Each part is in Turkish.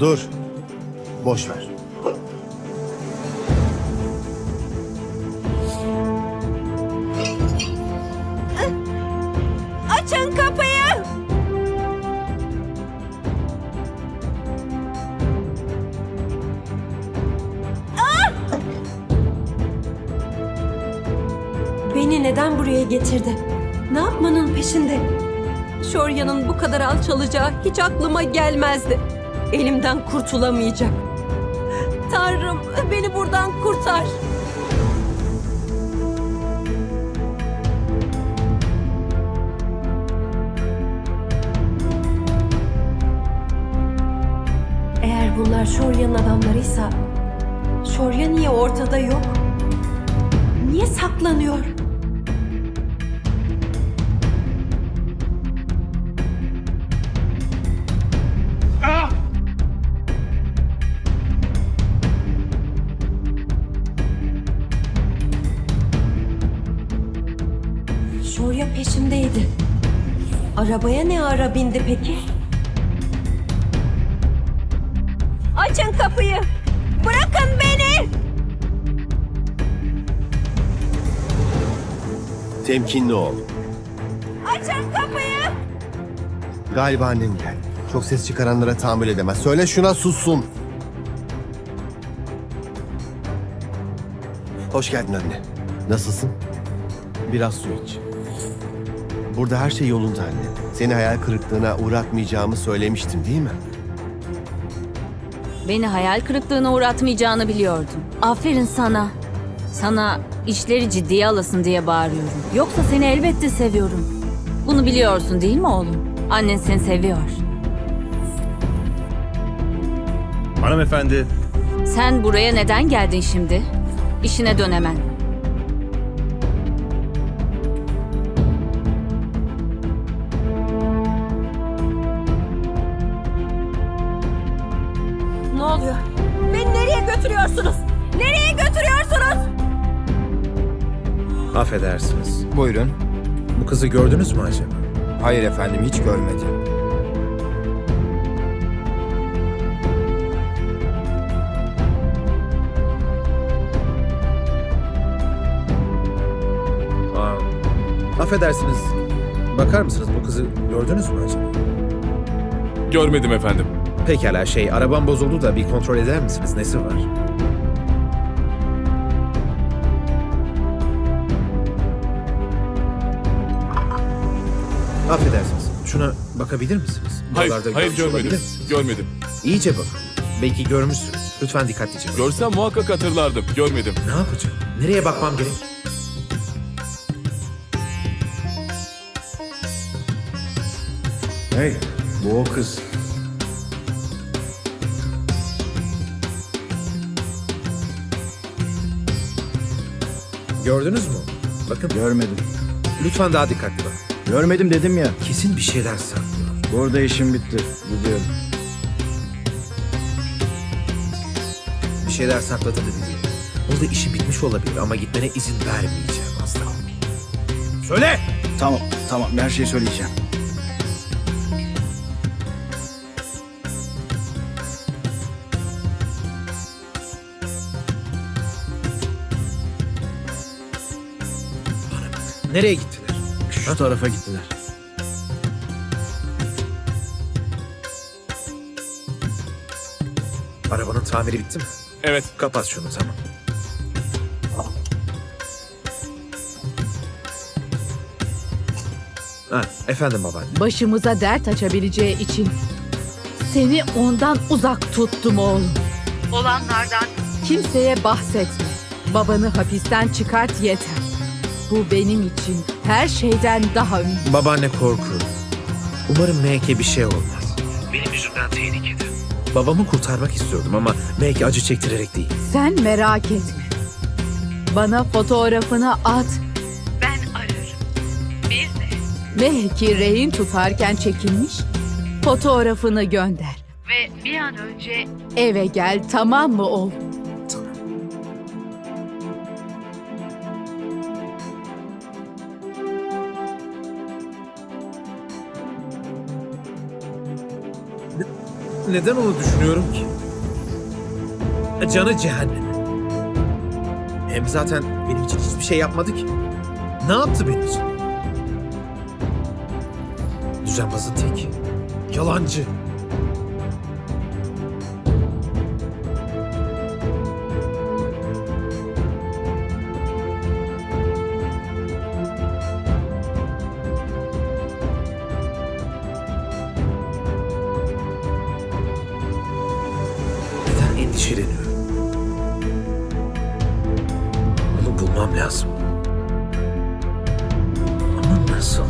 Dur. Boş ver. Açın kapıyı! Ah! Beni neden buraya getirdi? Ne yapmanın peşinde? Şorya'nın bu kadar alçalacağı hiç aklıma gelmezdi. Elimden kurtulamayacak. Tanrım beni buradan kurtar. Eğer bunlar Şorya'nın adamlarıysa, Şorya niye ortada yok? Niye saklanıyor? Arabaya ne ara bindi peki? Açın kapıyı. Bırakın beni. Temkinli ol. Açın kapıyı. Galiba annem geldi. Çok ses çıkaranlara tahammül edemez. Söyle şuna sussun. Hoş geldin anne. Nasılsın? Biraz su iç. Burada her şey yolunda anne. Seni hayal kırıklığına uğratmayacağımı söylemiştim değil mi? Beni hayal kırıklığına uğratmayacağını biliyordum. Aferin sana. Sana işleri ciddiye alasın diye bağırıyorum. Yoksa seni elbette seviyorum. Bunu biliyorsun değil mi oğlum? Annen seni seviyor. Hanımefendi, Sen buraya neden geldin şimdi? İşine dön hemen. Götürüyorsunuz? Nereye götürüyorsunuz? affedersiniz. Buyurun. Bu kızı gördünüz mü acaba? Hayır efendim hiç görmedim. Aa, affedersiniz. Bakar mısınız bu kızı gördünüz mü acaba? Görmedim efendim. Pekala şey, arabam bozuldu da bir kontrol eder misiniz? Nesi var? Affedersiniz. Şuna bakabilir misiniz? Hayır, Buralarda hayır görmüş olabilir görmedim. misiniz? Görmedim. İyice bakın. Belki görmüşsünüz. Lütfen dikkatlice bakın. Görsem muhakkak hatırlardım. Görmedim. Ne yapacağım? Nereye bakmam gerek? Hey bu o kız. Gördünüz mü? Bakın Görmedim. lütfen daha dikkatli bakın. Görmedim dedim ya. Kesin bir şeyler saklıyor. Burada işim bitti. Gidiyorum. Bir şeyler sakladı dedi diye. Burada işi bitmiş olabilir ama gitmene izin vermeyeceğim asla. Söyle! Tamam tamam her şeyi söyleyeceğim. Nereye gittiler? Şu tarafa gittiler. Arabanın tamiri bitti mi? Evet. Kapat şunu tamam. Ha, efendim babaanne. başımıza dert açabileceği için seni ondan uzak tuttum oğlum. Olanlardan kimseye bahsetme. Babanı hapisten çıkart yeter. Bu benim için her şeyden daha önemli. Babaanne korkuyorum. Umarım Melek'e bir şey olmaz. Benim yüzümden tehlikede. Babamı kurtarmak istiyordum ama Melek'e acı çektirerek değil. Sen merak etme. Bana fotoğrafını at. Ben ararım. Bir de Belki rehin tutarken çekilmiş fotoğrafını gönder. Ve bir an önce eve gel tamam mı oğlum? Neden onu düşünüyorum ki? Canı cehenneme. Hem zaten benim için hiçbir şey yapmadı ki. Ne yaptı benim için? Düzenbazın tek. Yalancı. Nasıl?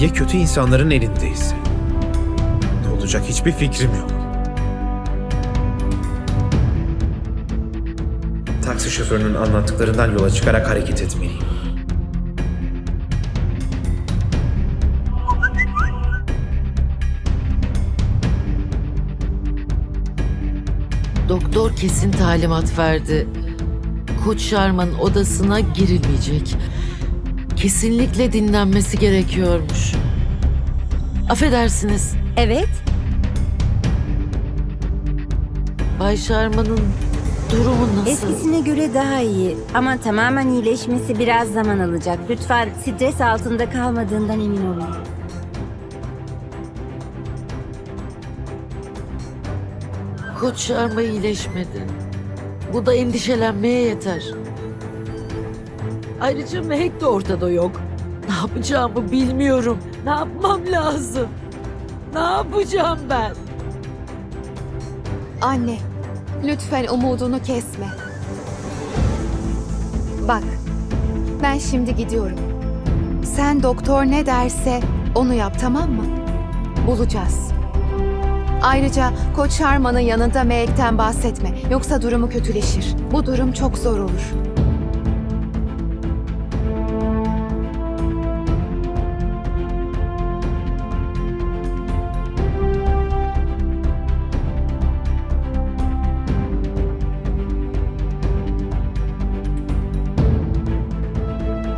Ya kötü insanların elindeyse? Ne olacak hiçbir fikrim yok. Taksi şoförünün anlattıklarından yola çıkarak hareket etmeliyim. Doktor kesin talimat verdi. Koç Şarman'ın odasına girilmeyecek. Kesinlikle dinlenmesi gerekiyormuş. Affedersiniz, Evet. Bay Şarman'ın durumu nasıl? Eskisine göre daha iyi ama tamamen iyileşmesi biraz zaman alacak. Lütfen stres altında kalmadığından emin olun. Koç Şarma iyileşmedi. Bu da endişelenmeye yeter. Ayrıca Mehek de ortada yok. Ne yapacağımı bilmiyorum. Ne yapmam lazım? Ne yapacağım ben? Anne, lütfen umudunu kesme. Bak, ben şimdi gidiyorum. Sen doktor ne derse onu yap tamam mı? Bulacağız. Ayrıca Koç Sharma'nın yanında Meg'ten bahsetme. Yoksa durumu kötüleşir. Bu durum çok zor olur.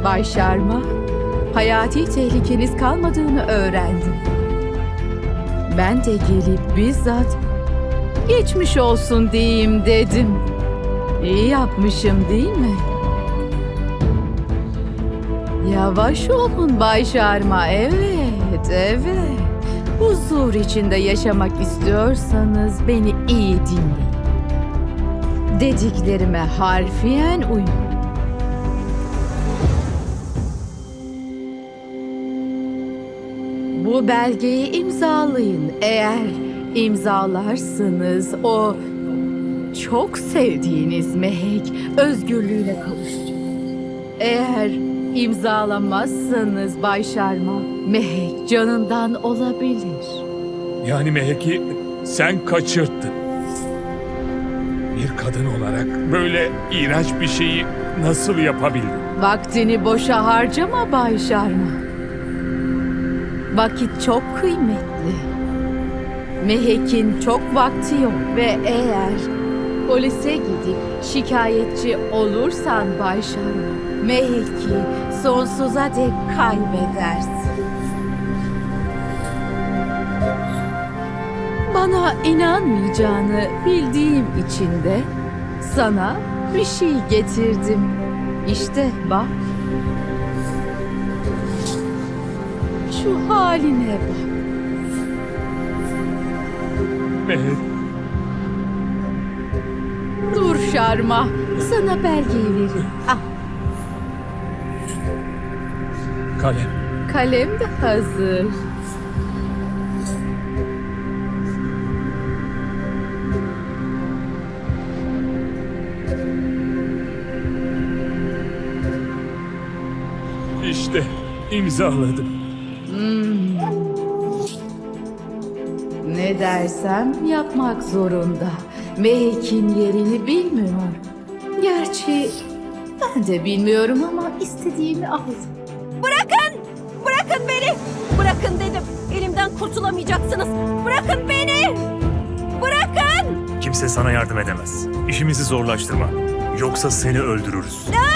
Bay Sharma, hayati tehlikeniz kalmadığını öğrendim. Ben de gelip bizzat geçmiş olsun diyeyim dedim. İyi yapmışım değil mi? Yavaş olun Bay Sharma, evet, evet. Huzur içinde yaşamak istiyorsanız beni iyi dinleyin. Dediklerime harfiyen uyun. Bu belgeyi imzalayın. Eğer imzalarsınız o çok sevdiğiniz Mehek özgürlüğüne kavuşacak. Eğer imzalamazsanız Bay Şarma, Mehek canından olabilir. Yani Mehek'i sen kaçırttın. Bir kadın olarak böyle iğrenç bir şeyi nasıl yapabildin? Vaktini boşa harcama Bay Şarma. Vakit çok kıymetli. Mehek'in çok vakti yok ve eğer polise gidip şikayetçi olursan Bay Şarma, Mehek'i sonsuza dek kaybedersin. Bana inanmayacağını bildiğim için de sana bir şey getirdim. İşte bak. Şu haline bak. Mehek, Dur Şarma. Sana belgeyi vereyim. Ah, kalem. kalem de hazır. İşte imzaladım. Hmm. Ne dersem yapmak zorunda. Mehek'in yerini bilmiyor. Gerçi ben de bilmiyorum ama istediğimi aldım. Bırakın! Bırakın beni! Bırakın dedim. Elimden kurtulamayacaksınız. Bırakın beni! Bırakın! Kimse sana yardım edemez. İşimizi zorlaştırma. Yoksa seni öldürürüz. Hayır.